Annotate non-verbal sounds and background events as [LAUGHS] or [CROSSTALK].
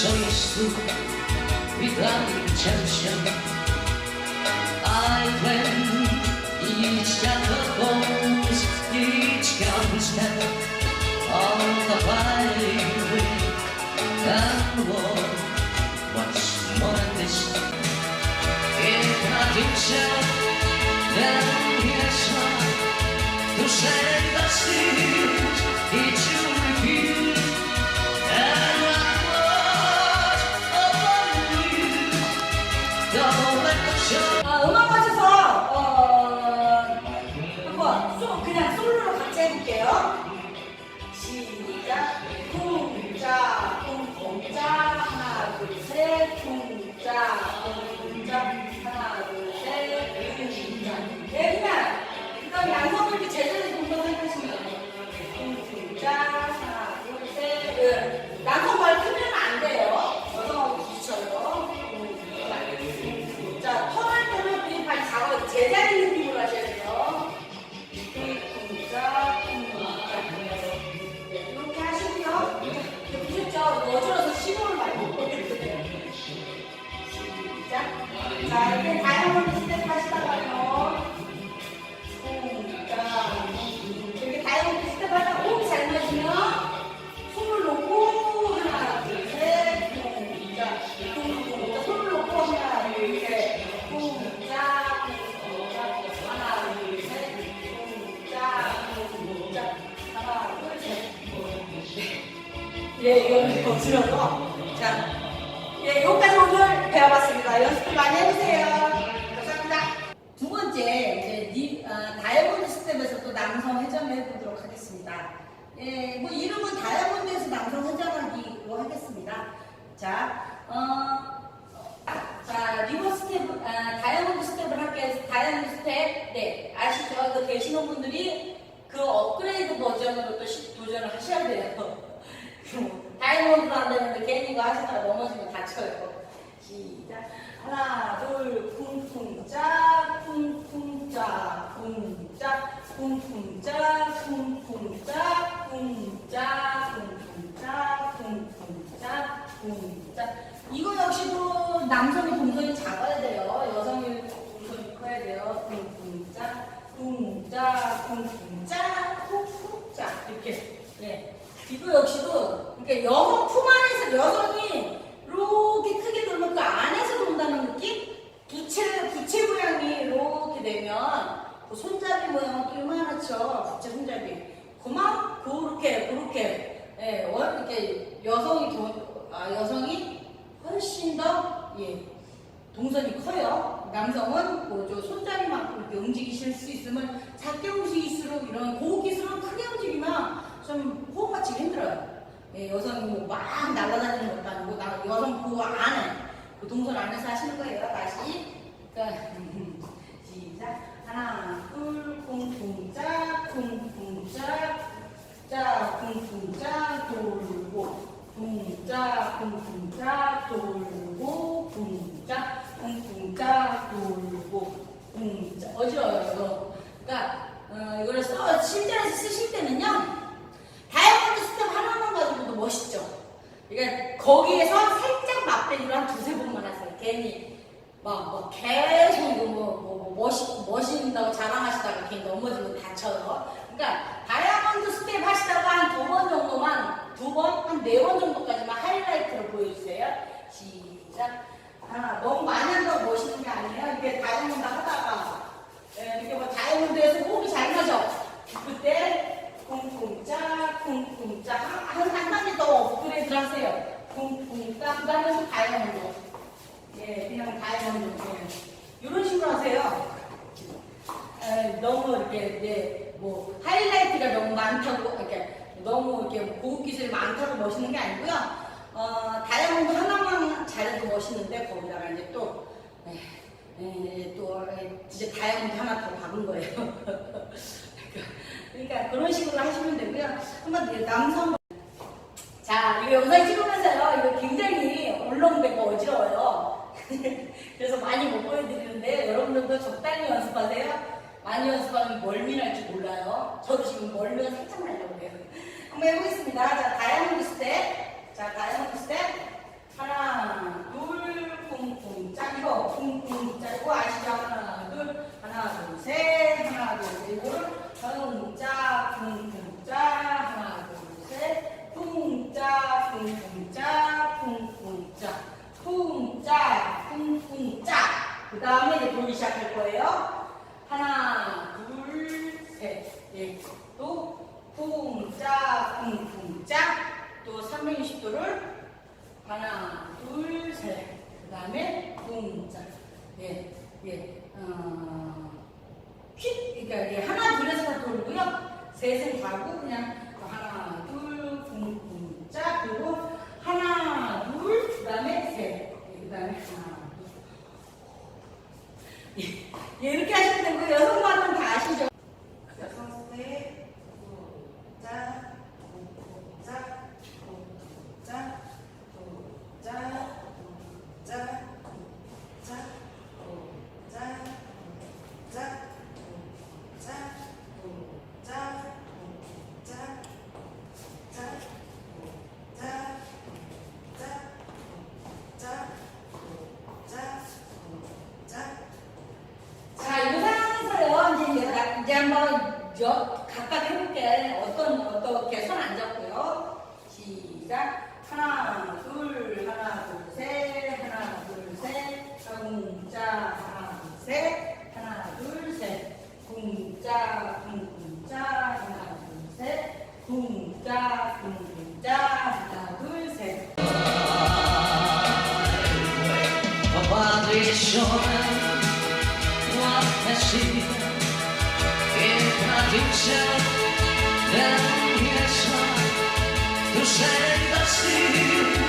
So you spook with lovely intention. I blend each cut of bones, each counting step on the highway and walk once more than this. If not in 그 양손 거는 거칠어서. 자, 예, 여기까지 오늘 배워봤습니다. 연습 많이 해주세요. 감사합니다. 두 번째, 이제 니, 아, 다이아몬드 스텝에서 또 남성 회전을 해보도록 하겠습니다. 예, 뭐 이름은 다이아몬드에서 남성 회전하기로 하겠습니다. 자, 어, 자, 리버 스텝, 아, 다이아몬드 스텝을 할게요. 다이아몬드 스텝, 네, 아시죠? 그 계시는 분들이 그 업그레이드 버전으로 또 시- 도전을 하셔야 돼요. 다이아몬드로 안 되는데 괜히 이거 하시다가 넘어지면 다쳐요. 시작. 하나, 둘, 쿵쿵짜, 쿵쿵짜, 쿵짜, 쿵쿵짜, 쿵쿵짜, 쿵짜, 쿵쿵짜, 쿵쿵짜, 쿵짜. 이거 역시도 남성의 동선이 작아야 돼요. 여성의 동선이 커야 돼요. 쿵쿵짜, 쿵짜, 쿵쿵짜, 쿵쿵짜. 이렇게. 예. 이거 역시도 그러니까 여성 품 안에서 여성이 이렇게 크게 돌면 그 안에서 돈다는 느낌? 부채 부채 모양이 이렇게 되면 그 손잡이 모양은 또 이만하죠 부채 손잡이 그만 그렇게 그렇게 예, 월- 이렇게 여성이 돈, 아, 여성이 훨씬 더 예, 동선이 커요. 남성은 뭐저 손잡이만큼 이렇게 움직이실 수 있으면 작게 움직일수록 이런 고기술은 크게 움직이면 좀 호흡 맞추기 힘들어요. 예, 여성이 뭐 막 날아다니는 것도 아니고 나 여성 그 안에 그 동선 안에서 하시는 거예요. 다시. 그러니까 [LAUGHS] 시작. 하나 둘 쿵쿵짜 쿵쿵짜 짜 쿵쿵짜 돌고 쿵짜 쿵쿵짜 돌고 쿵짜 쿵쿵짜 돌고 쿵짜 어지러워요 그러니까 어, 이거를 써 실전에서 쓰실 때는요 다이아몬드 스텝 하나만 가지고도 멋있죠 그러니까 거기에서 살짝 맛배기로 한 두세 번만 하세요 괜히 막, 뭐 계속 뭐, 뭐, 뭐 멋있, 멋있다고 자랑하시다가 괜히 넘어지면 다쳐요. 그러니까 다이아몬드 스텝 하시다가 한 두 번 정도만, 두 번, 한 네 번 정도까지만 하이라이트를 보여주세요. 시작. 하나, 너무 많이 한다고 멋있는 게 아니에요. 이게 다이아몬드 하다가, 예, 이렇게 뭐 다이아몬드에서 호흡이 잘 맞아. 그때 쿵쿵짜, 쿵쿵짜, 한, 한, 한 단계 더 업그레이드 하세요. 쿵쿵짜, 그 다음에 다이아몬드. 예, 그냥 다이아몬드 예. 이런 식으로 하세요. 에, 너무 이렇게 예, 뭐 하이라이트가 너무 많다고 이렇게 너무 이렇게 고급 기술이 많다고 멋있는 게 아니고요. 어, 다이아몬드 하나만 잘해도 멋있는데 거기다가 이제 또 에, 에, 또 이제 다이아몬드 하나 더 박은 거예요. [LAUGHS] 그러니까 그런 식으로 하시면 되고요. 한번 남성 자, 이거 영상 찍으면서요. 이거 굉장히 울렁대고 어지러워요. [LAUGHS] 그래서 많이 못 보여드리는데 여러분들도 적당히 연습하세요. 많이 연습하면 멀미날지 몰라요. 저도 지금 멀미가 살짝 날려고 해요. 한번 해보겠습니다. 자, 다이아몬드 스텝. 자, 다이아몬드 스텝. 하나, 둘, 쿵쿵 짜리고, 쿵쿵 짜리고, 아시죠? 하나, 둘, 하나, 둘, 셋, 하나, 둘, 셋, 하나, 둘, 셋, 하나, 둘, 셋, 그러니까 이게 하나, 둘에서 다 돌고요. 셋은 가고 그냥 하나, 둘, 쿵쿵짝. 그리고 하나, 둘, 그 다음에 셋. 예, 그 다음에 하나, 둘. 예, 예, 이렇게 하시면 되고 여성 여, 각각 해볼게. 어떤, 어떻게 손 안 잡고요. 시작. 하나, 둘, 하나, 둘, 셋. 하나, 둘, 셋. 궁자, 하나, 둘, 셋. 하나, 둘, 셋. 궁자, 궁자, 하나, 둘, 셋. 궁자, 궁자, 하나, 둘, 셋. Brasil.